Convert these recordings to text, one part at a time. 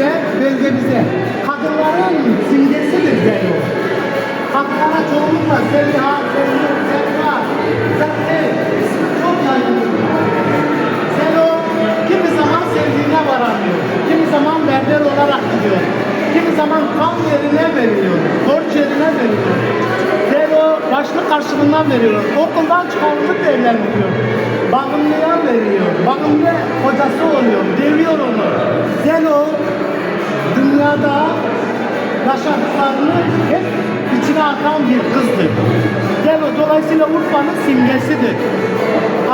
ilimize, bölgemize. Kadınların simgesidir Zeyno. Kadınlara çoğunlukla Zeyha, Zeyno, Zeyha, Zeyha çok yaygındır. Zeyno kimi zaman sevdiğine varamıyor, kimi zaman berber olarak gidiyor, kimi zaman kan yerine veriliyor, borç yerine veriliyor. Zeyno başlık karşılığından veriyor, okuldan çıkarılıp evlenmiyor. Bağımlıya veriyor, bağımlı kocası oluyor, deviyor onu. Yaşadıklarını hep içine atan bir kızdır. Zelo dolayısıyla Urfa'nın simgesidir.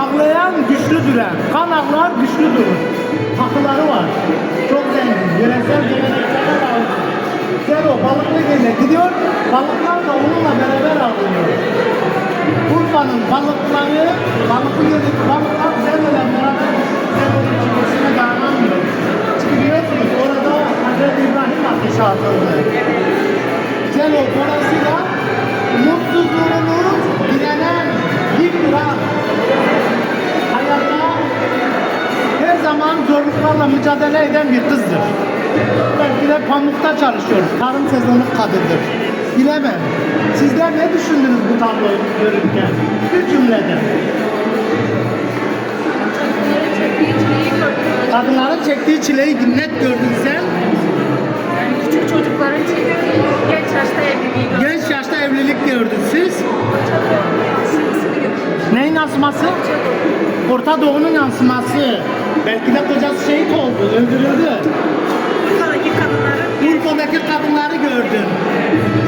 Ağlayan güçlüdür. Kan ağlar güçlü durur. Takıları var. Çok zengin. Yöresel geleneklere bağlı. Zero balıklı gene gidiyor. Balıklar da onunla beraber ağlıyor. Urfa'nın balıkları, balıklı gözü balıklar Zero'yla beraber Zero'nun çekesine dayanamıyor. Çünkü biliyorsunuz orada Hazreti İbrahim ateşe atıldı. Mücadele eden bir kızdır. Belki de pamukta çalışıyor. Tarım sezonu kadındır. Bilemem. Sizler ne düşündünüz bu tabloyu görürken? Bir cümlede. Kadınların çektiği çileyi net gördün sen. Yani küçük çocukların çektiği genç yaşta evliliği gördüm. Genç yaşta evlilik gördün siz. Neyin yansıması? Orta Doğu'nun yansıması. Belki de kocası şehit oldu, öldürüldü. Urfa'daki kadınların Urfa'daki kadınları gördün.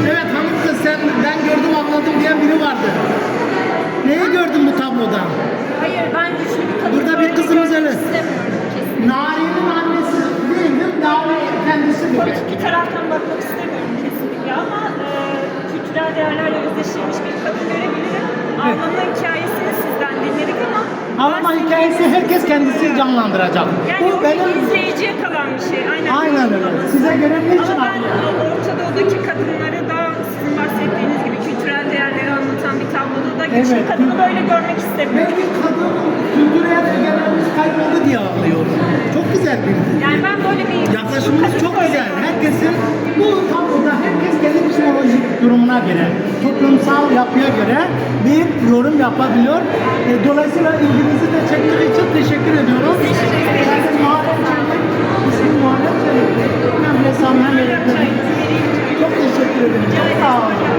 Evet hanım kız sen ben gördüm anladım diyen biri vardı. Neyi gördün bu tabloda? Hayır ben güçlü bir kadın Burada bir kızımız öyle. Nari'nin annesi değildir, Nari kendisidir. Politik bir taraftan bakmak istemiyorum kesinlikle ama e, kültürel değerlerle özdeşleşmiş bir kadın görebilirim. Ben hikayesi herkes kendisi canlandıracak. Yani Bu benim izleyiciye kalan bir şey. Aynen, Aynen öyle. Size göre ne için Ama ben? Orta Doğu'daki kadınları da sizin bahsettiğiniz gibi kültürel değerleri anlatan bir tabloda da güçlü Evet. kadını böyle görmek istemiyorum. belki kadın kültürel egemenimiz kayboldu diye ağlıyor. Çok güzel bir Yani ben böyle bir durumuna göre, toplumsal yapıya göre bir yorum yapabiliyor. E, Dolayısıyla ilginizi de çektiği için teşekkür Muharrem Çelik, ismim Muharrem Çelik. Öğretmenim. Çok teşekkür ederim. Sağ olun.